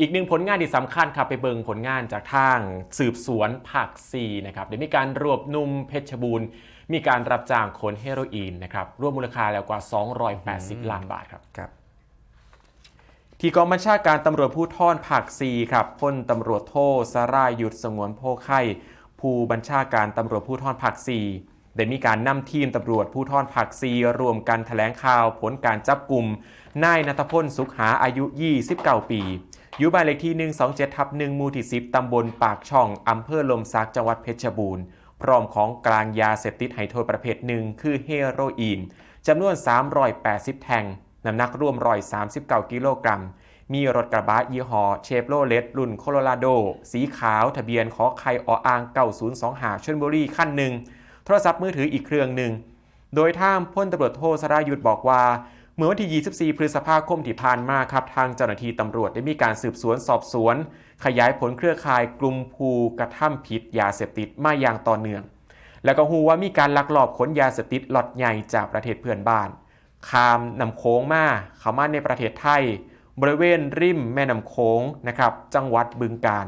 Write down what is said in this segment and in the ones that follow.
อีกหนึ่งผลงานที่สำคัญครับไปเบิงผลงานจากทางสืบสวนภาคซีนะครับได้มีการรวบหนุ่มเพชรบูรณ์ มีการรับจ้างขนเฮโรอีนนะครับรวมมูลค่าแล้วกว่า 280 ล้านบาทครับครับ ที่กองบัญชาการตำรวจผู้ท่อนภาคซีครับพลตำรวจโทสรายุทธสงวนโพไข่ผู้บัญชาการตำรวจผู้ท่อนภาคซีได้มีการนำทีมตำรวจผู้ท่อนภาคซีรวมกันแถลงข่าวผลการจับกลุ่มนายนัทพลสุขหาอายุ 29 ปี อยู่บ้านเลขที่ 127ทับ1หมู่ที่ 10 ตำบลปากช่อง อำเภอลมซักจังหวัดเพชรบูรณ์ พร้อมของกลางยาเสพติดไฮโทษประเภทหนึ่งคือเฮโรอีนจำนวน 380 แท่งน้ำหนักรวม139 กิโลกรัม มีรถกระบะยี่ห้อเชฟโรเลตรุ่นโคโลราโด สีขาวทะเบียนขอไข่ออ่าง 9025หาชลบุรีขั้นหนึ่ง โทรศัพท์มือถืออีกเครื่องหนึ่ง โดยท่ามพ้นตำรวจโทสรายุทธบอกว่า มื่อวันที่ 24 พฤษภาคมที่ผ่านมาครับทางเจ้าหน้าที่ตำรวจได้มีการสืบสวนสอบสวน ขยายผลเครือข่ายกลุ่มภูกระทำผิดยาเสพติดมาอย่างต่อเนื่อง แล้วก็หูว่ามีการลักลอบขนยาเสพติดล็อตใหญ่จากประเทศเพื่อนบ้านข้ามนำโค้งมาเข้ามาในประเทศไทย บริเวณริมแม่น้ำโค้งนะครับจังหวัดบึงกาฬ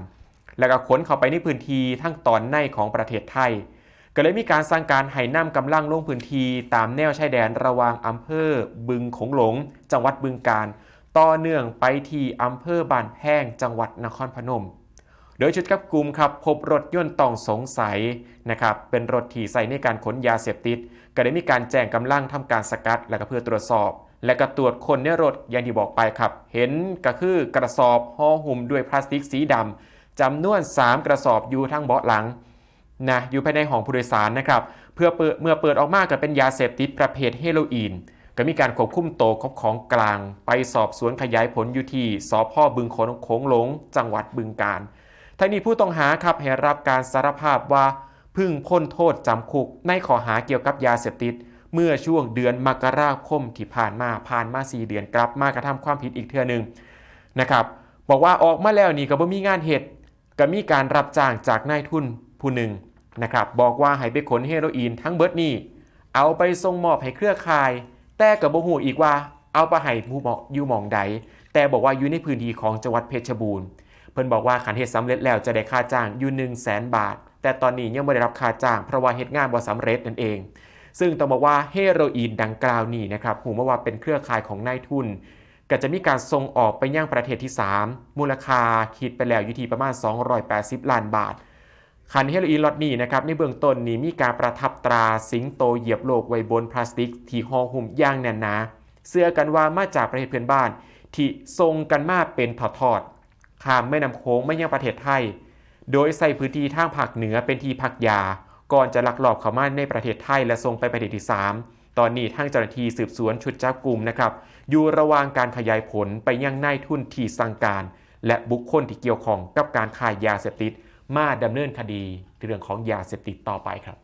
แล้วก็ขนเข้าไปในพื้นที่ทั้งตอนในของประเทศไทย ก็เลยมีการสั่งการให้นำกำลังลงพื้นที่ตามแนวชายแดนระหว่างอำเภอบึงขงหลง จังหวัดบึงกาฬต่อเนื่องไปที่อำเภอบ้านแพงจังหวัดนครพนม โดยชุดจับกลุ่มครับพบรถยนต์ต้องสงสัยนะครับเป็นรถที่ใส่ในการขนยาเสพติด ก็ได้มีการแจ้งกำลังทำการสกัดและก็เพื่อตรวจสอบ และก็ตรวจคนในรถอย่างที่บอกไปครับ เห็นก็คือกระสอบห่อหุ้มด้วยพลาสติกสีดำจำนวน 3 กระสอบอยู่ทั้งเบาะหลัง นะอยู่ภายในห้องผู้โดยสารนะครับเพื่อเปิดเมื่อเปิดออกมาก็เป็นยาเสพติดประเภทเฮโรอีนก็มีการควบคุมโตวของของกลาง ไปสอบสวนขยายผลอยู่ที่สพบึงโขงโขงหลง จังหวัดบึงกาฬทั้งนี้ผู้ต้องหาครับให้รับการสารภาพว่าพึ่งพ้นโทษจำคุกในข้อหาเกี่ยวกับยาเสพติด เมื่อช่วงเดือนมกราคมที่ผ่านมาผ่านมา 4 เดือนกลับมากระทำความผิดอีกเทื่อหนึ่งนะครับบอกว่าออกมาแล้วนี่ก็บ่มีงานเหตุก็มีการรับจ้างจากนายทุนผู้หนึ่ง นะครับบอกว่าให้ไปขนเฮโรอีนทั้งเบิร์ดนี่เอาไปส่งมอบให้เครือข่าย แต่กับบ่ฮู้อีกว่าเอาไปให้ผู้บอกอยู่หมองใด แต่บอกว่าอยู่ในพื้นที่ของจังหวัดเพชรบูรณ์เพิ่นบอกว่าขันเหตุสำเร็จแล้วจะได้ค่าจ้างอยู่ 1 0 0 0 0แสนบาท แต่ตอนนี้ยังไม่ได้รับค่าจ้างเพราะว่าเหตุงานบ่สำเร็จนั่นเอง ซึ่งต้องบอกว่าเฮโรอีนดังกล่าวนี้นะครับหูมาว่าเป็นเครือข่ายของนายทุน ก็จะมีการส่งออกไปยังประเทศที่ 3 มูลค่าคิดไปแล้วอยู่ที่ประมาณ 280 ล้านบาท คันเฮโรอีนล็อตนี้นะครับในเบื้องต้นนี้มีการประทับตราสิงโตเหยียบโลกไว้บนพลาสติก ที่ห่อหุ้มย่างแน่นหนาเสื้อกันว่ามาจากประเทศเพื่อนบ้าน ที่ส่งกันมาเป็นถอดๆข้ามแม่น้ำโค้งไม่ยังประเทศไทย โดยใส่พื้นที่ทางภาคเหนือเป็นที่พักยา ก่อนจะลักลอบเข้ามาในประเทศไทยและส่งไปประเทศที่ 3 ตอนนี้ทางเจ้าหน้าที่สืบสวนชุดจับกลุ่มนะครับอยู่ระหว่างการขยายผลไปยังนายทุนที่สั่งการ และบุคคลที่เกี่ยวข้องกับการขายยาเสพติด มาดำเนินคดีเรื่องของยาเสพติดต่อไปครับ